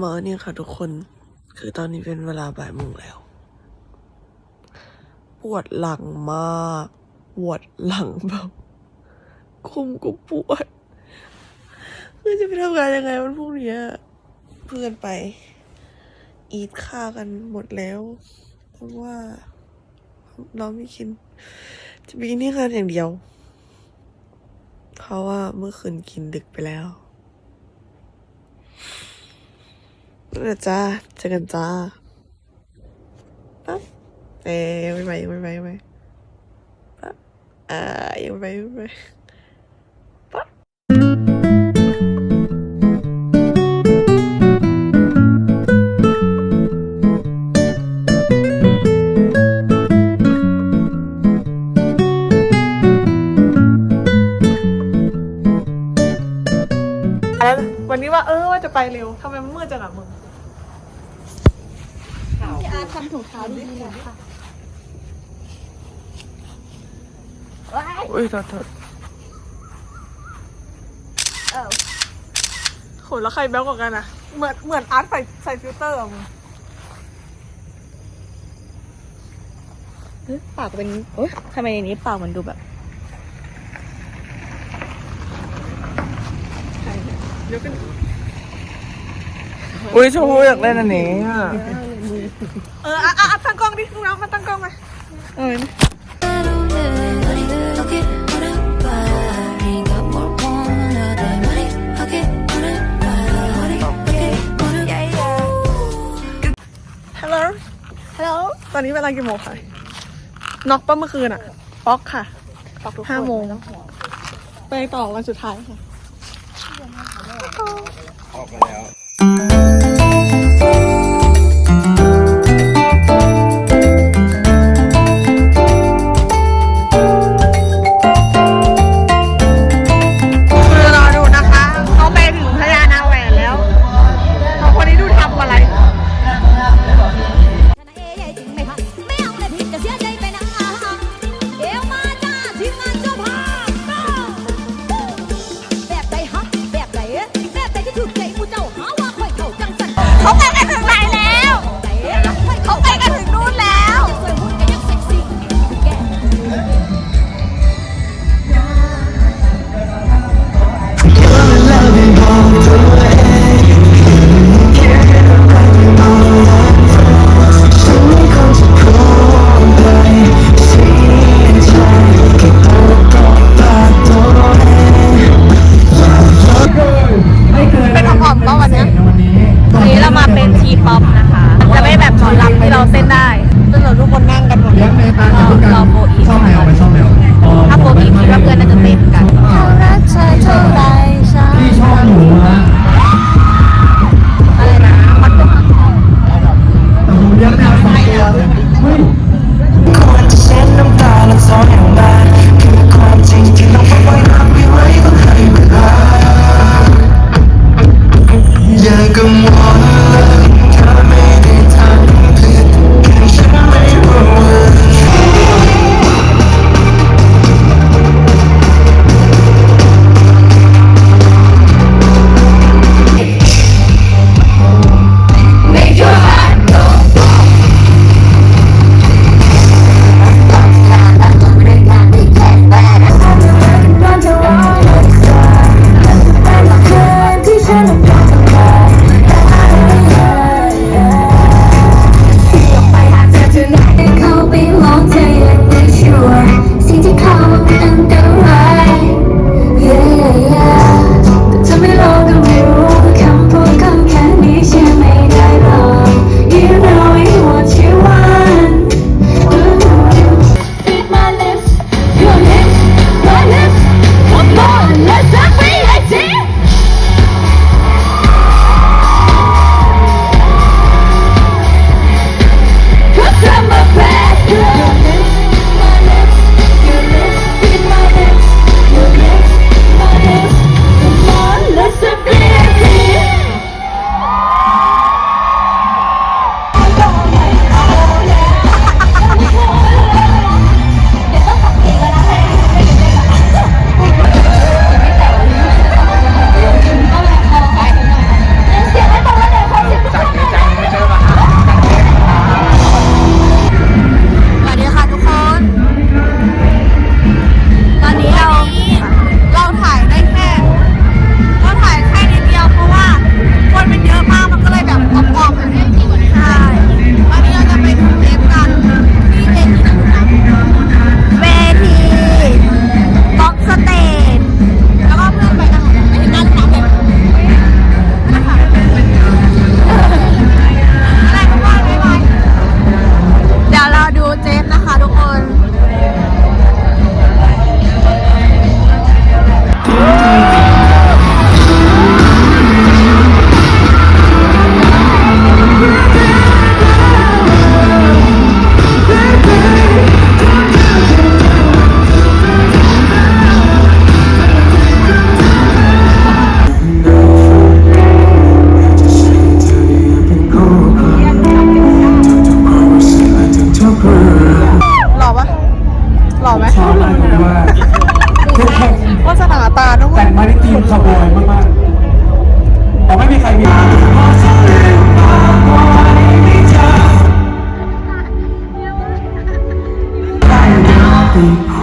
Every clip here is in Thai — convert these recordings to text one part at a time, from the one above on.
มอเนี่ยค่ะทุกคน คือตอนนี้เป็นเวลาบ่ายโมงแล้ว ปวดหลังมาก ปวดหลังแบบคุมก็ปวด คือจะไปทำงานยังไงวันพรุ่งนี้เพื่อนไป อีทข้าวกันหมดแล้ว เพราะว่า เราไม่กิน จะไปกินที่งานอย่างเดียว เพราะว่าเมื่อคืนกินดึกไปแล้ว นั่นแหละจ้าเจอกันจ้าปั๊บเอ้ยยังไม่ ววันนี้ว่าเออว่าจะไปเร็วทำไมมันมืดจังอะมึงพี่อาร์ตทำถุงเท้าดีๆหน่อยค่ะอุ้ยโทษโทษเออโหแล้วใครแบ๊วกว่ากันอะเหมือนเหมือนอาร์ตใส่ใส่ฟิลเตอร์อะมึงปากเป็นโอ๊ยทำไมในนี้ปากมันดูแบบ อุ้ยชมพู่อยากเล่นอันนี้อะเอออะอะอะตั้งกล้องดิน้องมาตั้งกล้องมาเออฮัลโหลฮัลโหลตอนนี้เวลากี่โมงคะน็อกป้าเมื่อคืนอะป๊อกค่ะห้าโมงไปต่อวันสุดท้ายค่ะ ออกมาแล้ว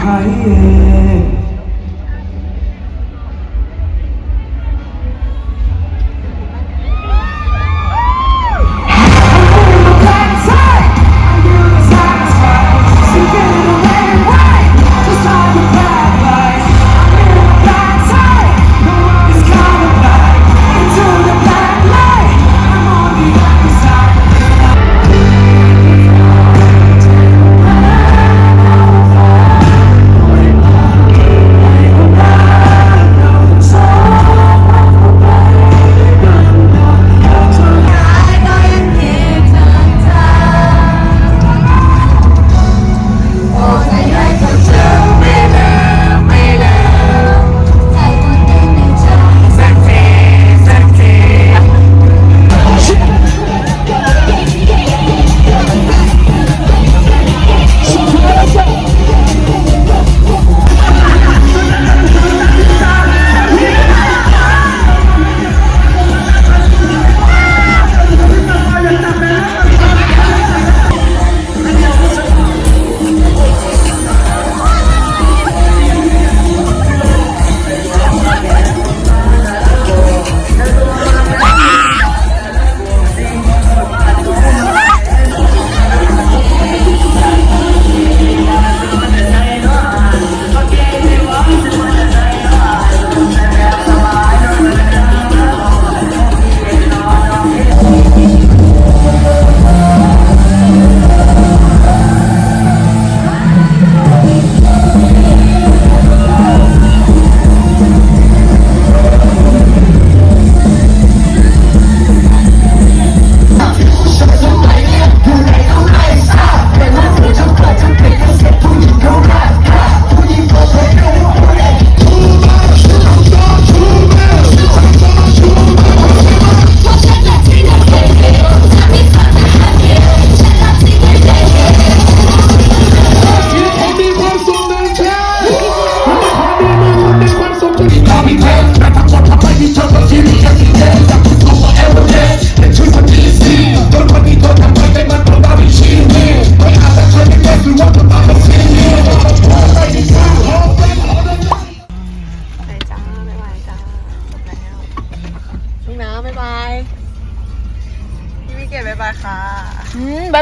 higher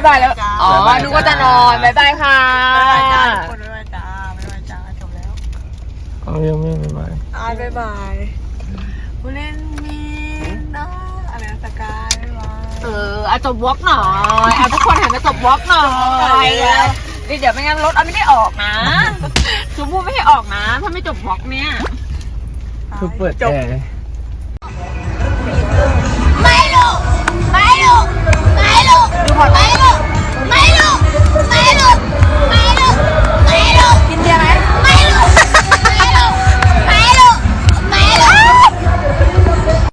บายบายแล้ว อ๋อนึกว่าจะนอนบายบายค่ะบายบายจ้าทุกคนบายบายจ้าบายบายจ้าจบแล้วเอายังไม่ไม่ไม่อายบายบายผู้เล่นมีนะอะไรนะสกายบายบาย เออเอาจบวอล์กหน่อยเอาทุกคนหันมาจบวอล์กหน่อยเดี๋ยวเดี๋ยวไม่งั้นรถเอาไม่ได้ออกนะชมพู่ไม่ให้ออกนะ ถ้าไม่จบวอล์กเนี่ย คือเปิดจบแอร์ ไม่ลูกไม่ลูก Mày luôn Mày luôn Mày luôn Mày luôn Mày luôn Mày luôn